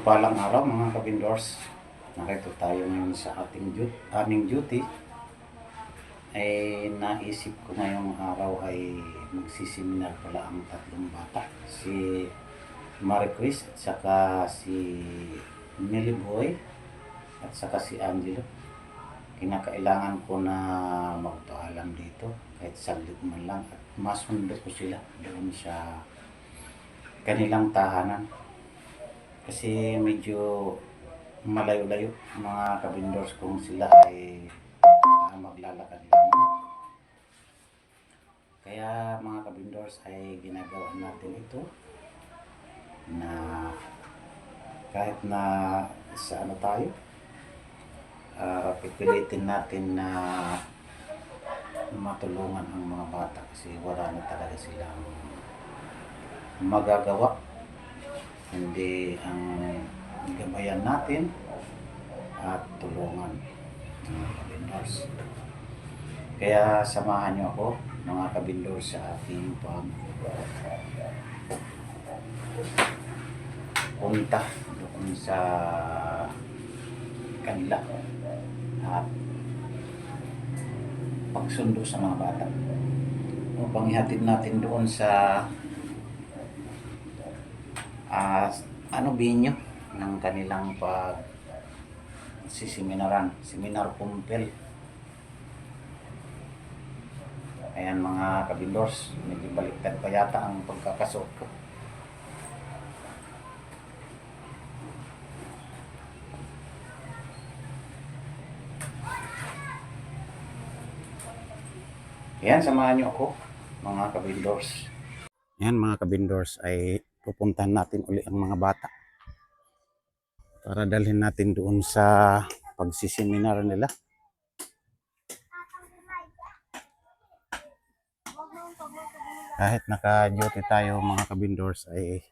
Mapagpalang araw mga kabindors. Narito tayo ngayon sa ating duty, aming duty. Ay naisip ko ngayong araw ay magsiseminar pala ang tatlong bata. Si Marie Chris at saka si Millie Boy at saka si Angelo. Kinakailangan ko na magpaalam dito kahit saglit man lang at masundo ko sila doon sa kanilang tahanan kasi medyo malayo-layo mga kabindors kung sila ay ah, maglalakad lamang. Kaya mga kabindors ay ginagawa natin ito na kahit na sa ano tayo, ah, pipilitin natin na matulungan ang mga bata kasi wala na talaga silang magagawa hindi ang gabayan natin at tulungan mga kabindors. Kaya samahan niyo ako mga kabindors sa ating pag punta doon sa kanila at pagsundo sa mga bata upang ihatid natin doon sa ah ano binyo ng kanilang pag siseminaran, seminar kumpel. Ayan mga kabindors, medyo baliktad pa yata ang pagkakasuot ko. Ayan, samahan niyo ako, mga kabindors. Ayan mga kabindors ay pupuntahan natin uli ang mga bata para dalhin natin doon sa pagsiseminar nila. Kahit naka-duty tayo mga kabindors ay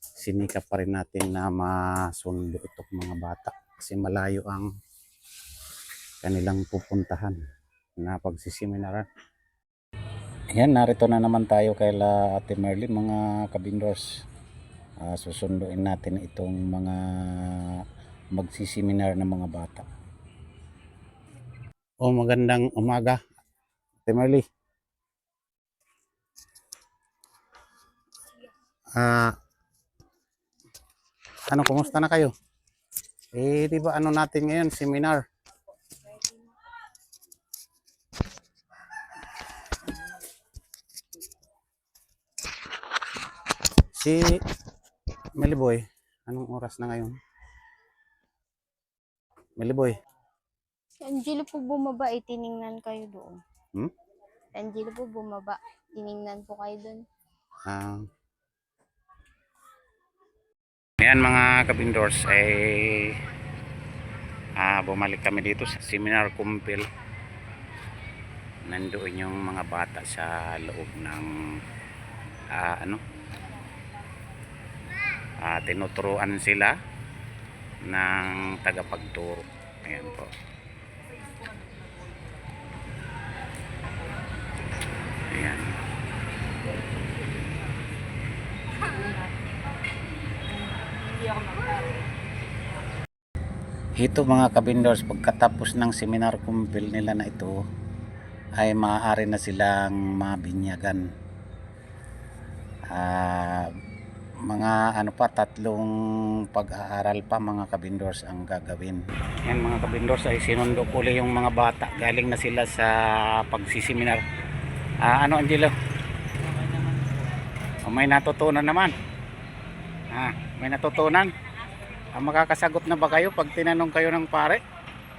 sinikap pa rin natin na masundo itong mga bata kasi malayo ang kanilang pupuntahan na pagsiseminaran. Yan, narito na naman tayo kay la Ate Merlin, mga kabindors. Ah, susunduin natin itong mga magsiseminar ng mga bata. O magandang umaga, Ate Merly. Ah, ano, kumusta na kayo? Eh, di ba ano natin ngayon, seminar? Si Meliboy, anong oras na ngayon? Meliboy, Si Angelo po bumaba, eh, tiningnan kayo doon. Hmm? Si Angelo po bumaba, tiningnan po kayo doon. ah Ayan mga kabindors, ay ah, bumalik kami dito sa seminar kumpil. Nandoon yung mga bata sa loob ng ah, ano ah, tinuturuan sila ng tagapagturo. Ayan po. Ayan. Ito mga kabindors, pagkatapos ng seminar kumpil nila na ito, ay maaari na silang mabinyagan. Ah, mga ano pa, tatlong pag-aaral pa mga kabindors ang gagawin. Yan mga kabindors ay sinundo ko ulit yung mga bata. Galing na sila sa pagsiseminar. Ah, ano Angelo? Oh, may natutunan naman. Ah, may natutunan. Ah, makakasagot na ba kayo pag tinanong kayo ng pare?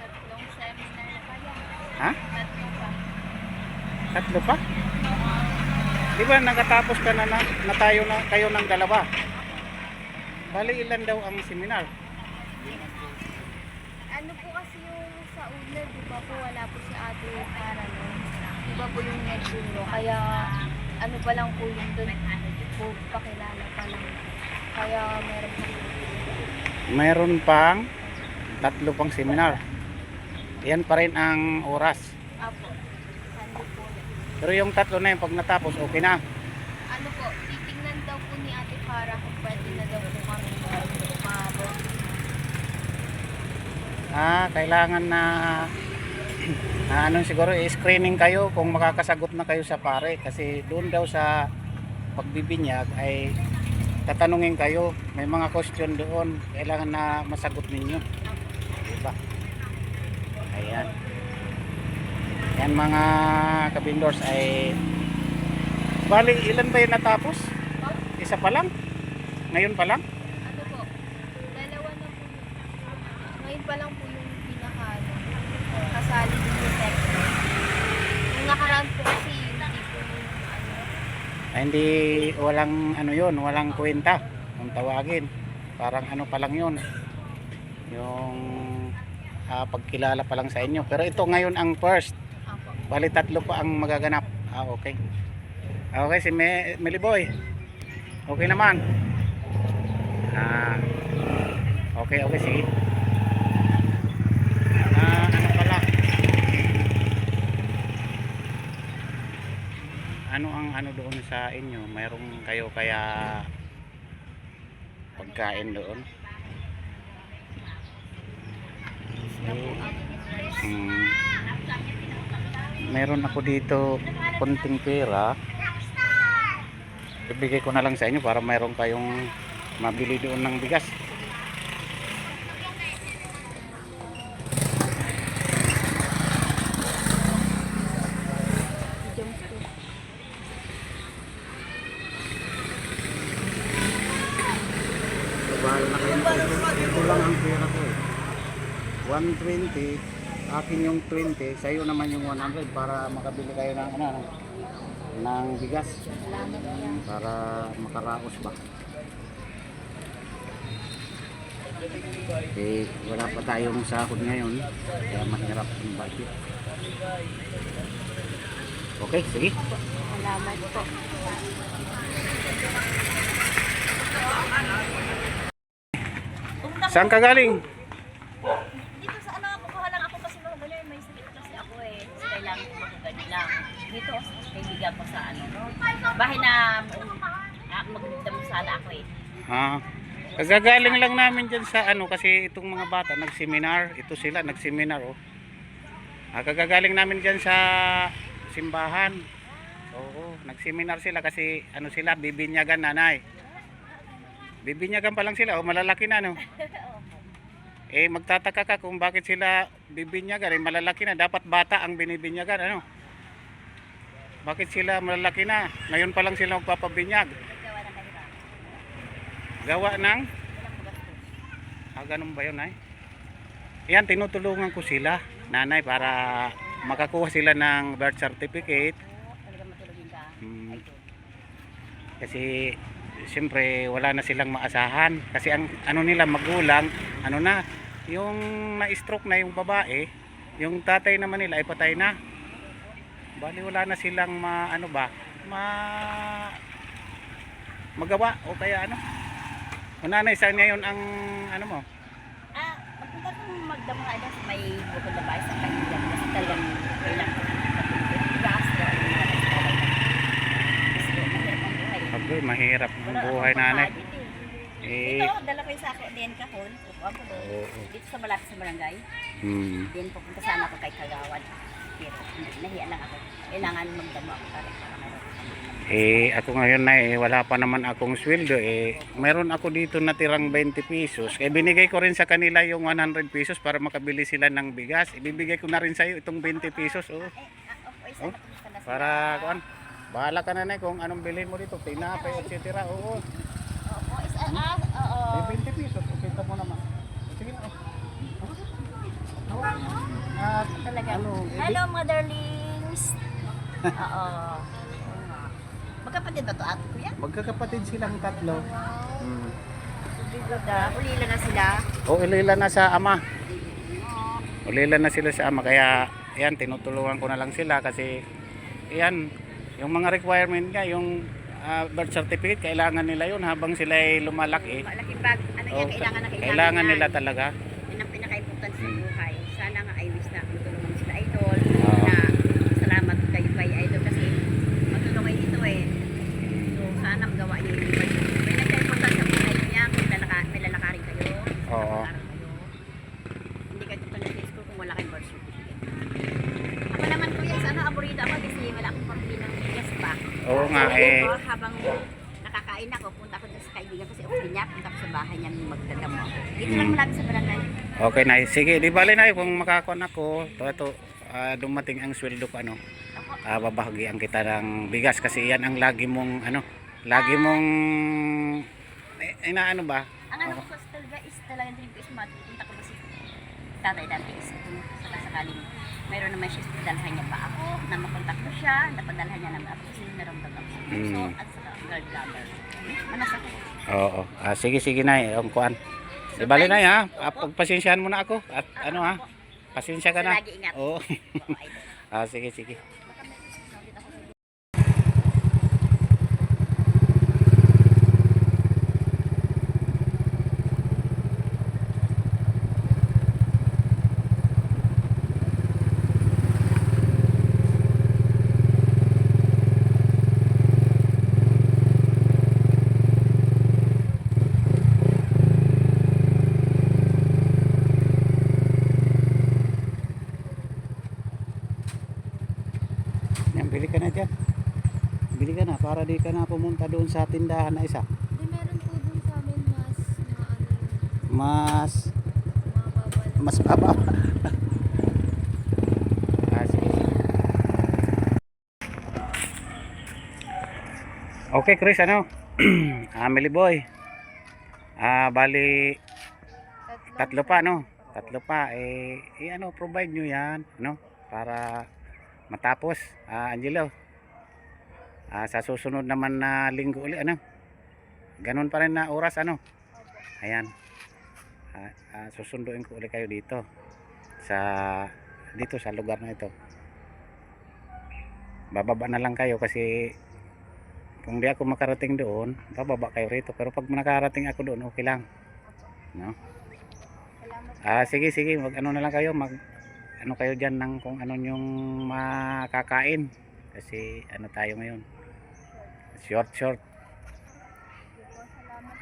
Tatlong seminar na kaya. Ha? Tatlo pa. Tatlo pa? Di ba nakatapos ka na, na, na tayo na kayo ng dalawa? Bali ilan daw ang seminar? Ano po kasi yung sa una, di ba po wala po si ate para noon. Di ba po yung nagsuno, kaya ano pa lang po yung doon po pakilala pa lang. Kaya meron po Mayroon pang tatlo pang seminar. Yan pa rin ang oras. Apo. Pero yung tatlo na yun, pag natapos, okay na. Ano po, titingnan daw po ni Ate Farah kung pwede na daw po kami mag Ah, kailangan na na ano siguro i-screening kayo kung makakasagot na kayo sa pare. Kasi doon daw sa pagbibinyag ay tatanungin kayo. May mga question doon. Kailangan na masagot ninyo. Diba? Ayan yan mga kabindors ay bali ilan ba yung natapos isa pa lang ngayon pa lang Ano po? Dalawa na po. yun. Ngayon pa lang po yung pinaka ano, kasali yung detector. Yung nakaraan po kasi hindi po yung ano. ay hindi walang ano yon walang kwenta kung tawagin parang ano pa lang yun yung ah, pagkilala pa lang sa inyo pero ito ngayon ang first. Bali tatlo pa ang magaganap. Ah okay. Ah, okay si Me Meliboy okay naman. Ah okay okay sige. Ah ano pala? Ano ang ano doon sa inyo? Mayroong kayo kaya pagkain doon? Hmm, meron ako dito konting pera ibigay ko na lang sa inyo para mayroon kayong mabili doon ng bigas. Bahala na kayo. Ito lang ang pera ko eh. 120, akin yung 20, sa'yo naman yung 100 para makabili kayo ng ano, ano, ng bigas para makaraos ba. Eh, wala pa tayong sahod ngayon, kaya mahirap yung budget. Okay, sige. Salamat po. Saan ka galing? Dito sa ano, kukuha lang ako kasi mga ganyan, may sakit kasi ako eh. So, kailangan ko magagani lang. Dito, kaibigan ko sa ano, bahay na um, ah, magdam sana ako eh. Ah, kagagaling lang namin dyan sa ano kasi itong mga bata nagseminar, ito sila nagseminar oh. Ah, kagagaling namin dyan sa simbahan. Oo, nagseminar sila kasi ano sila bibinyagan nanay. Bibinyagan pa lang sila, oh malalaki na no. Eh magtataka ka kung bakit sila bibinyagan, eh malalaki na, dapat bata ang binibinyagan ano. Bakit sila malalaki na? Ngayon pa lang sila magpapabinyag. Gawa ng. Ah, ganun ba yun ay? Yan, tinutulungan ko sila, nanay, para makakuha sila ng birth certificate. Hmm. Kasi, siyempre, wala na silang maasahan. Kasi ang ano nila, magulang, ano na, yung na-stroke na yung babae, yung tatay naman nila ay patay na. Bali, wala na silang ma, ano ba, ma, magawa o kaya ano. O nanay, saan ngayon ang, ano mo? Ah, magpunta kong magdamo nga sa may bukod na bahay sa kaibigan. Kasi talagang kailangan. Kasi mahirap ang buhay. Nanay. eh. Eh, Ito, dala ko yung sa akin, din kahon. Upuan ko doon. Oo. Dito sa malapit sa barangay. hmm. Din pupunta sana ako kay Kagawad. Pero nahiya lang ako. Kailangan magdamo ako para para meron. Eh, ako ngayon na eh, wala pa naman akong sweldo eh. Meron ako dito natirang 20 pesos. Eh, binigay ko rin sa kanila yung 100 pesos para makabili sila ng bigas. Ibibigay ko na rin sa iyo itong 20 pesos. Oh. Eh, Oh. Para, kuan, bahala ka na na kung anong bilhin mo dito. Tinapay, etc. Oo. Opo, is, ah, ah, oo. Eh, 20 pesos. Okay mo naman. Sige na. Oh. Ah, Talaga. ano, eh, Hello, motherlings. Oo. Magkapatid ba to ate ko yan? magkakapatid silang tatlo. Wow. Hmm. Bigoda. Ulila na sila. O ilila na sa ama. Ulila na sila sa ama kaya yan tinutulungan ko na lang sila kasi yan yung mga requirement nga yung ah, birth certificate kailangan nila yun habang sila ay lumalaki. Malaking bag. Ano yan? Kailangan na kailangan. kailangan nila talaga. Yan ang pinaka-important sa Hmm. buhay. Sana nga ay wish na matulungan sila idol. Oo. Na salamat kayo kay idol kasi matulungan ito eh. So sana magawa niyo yung buhay. May nagka-important sa buhay niya. May, lalaka, may lalakarin kayo. Oo. Lalakarin kayo. Hindi kayo nga eh. Ako, habang nakakain ako, punta ako sa kaibigan ko sa office niya, punta ako sa bahay niya magdadamo. Dito lang Mm. malapit sa barangay. Okay na. Sige, di bali na kung makakuan ako. Ito, ito, ah, dumating ang sweldo ko ano. Uh, babahagian kita ng bigas kasi yan ang lagi mong ano, lagi mong eh, inaano ba? ang ano ko talaga is talagang dream ko is matutunta ko tatay dati is kung sakasakaling mayroon naman siya dalhan niya pa ako na makontak ko siya napadalhan niya naman ako kasi naramdaman ko Mm. at sa gallbladder manas ako Oo. Ah, sige, sige na eh. Ang kuan. Di bali na ha. Ah, pagpasensyahan mo na ako. At ano ha. Pasensya ka na. lagi ingat Oo. Ah, sige, sige. Baka may sasabit ako sa Yan, bili ka na dyan. Bili ka na para di ka na pumunta doon sa tindahan na isa. Di meron po sa amin mas Mas, mas baba. ah, sige. Okay, Chris, ano? Family boy. Ah, bali, tatlo pa, no? Tatlo pa. Eh, eh ano, provide nyo yan, no? Para matapos. Ah, Angelo. Ah, sa susunod naman na linggo uli, ano? Ganun pa rin na oras, ano? Ayan. Ah, ah, susunduin ko uli kayo dito. Sa, dito sa lugar na ito. Bababa na lang kayo kasi kung di ako makarating doon, bababa kayo rito. Pero pag nakarating ako doon, okay lang. No? Ah, sige, sige, mag ano na lang kayo, mag ano kayo diyan ng kung ano yung makakain. Kasi ano tayo ngayon? Short, short.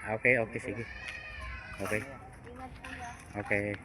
Ah, okay, okay, sige. Okay. Okay.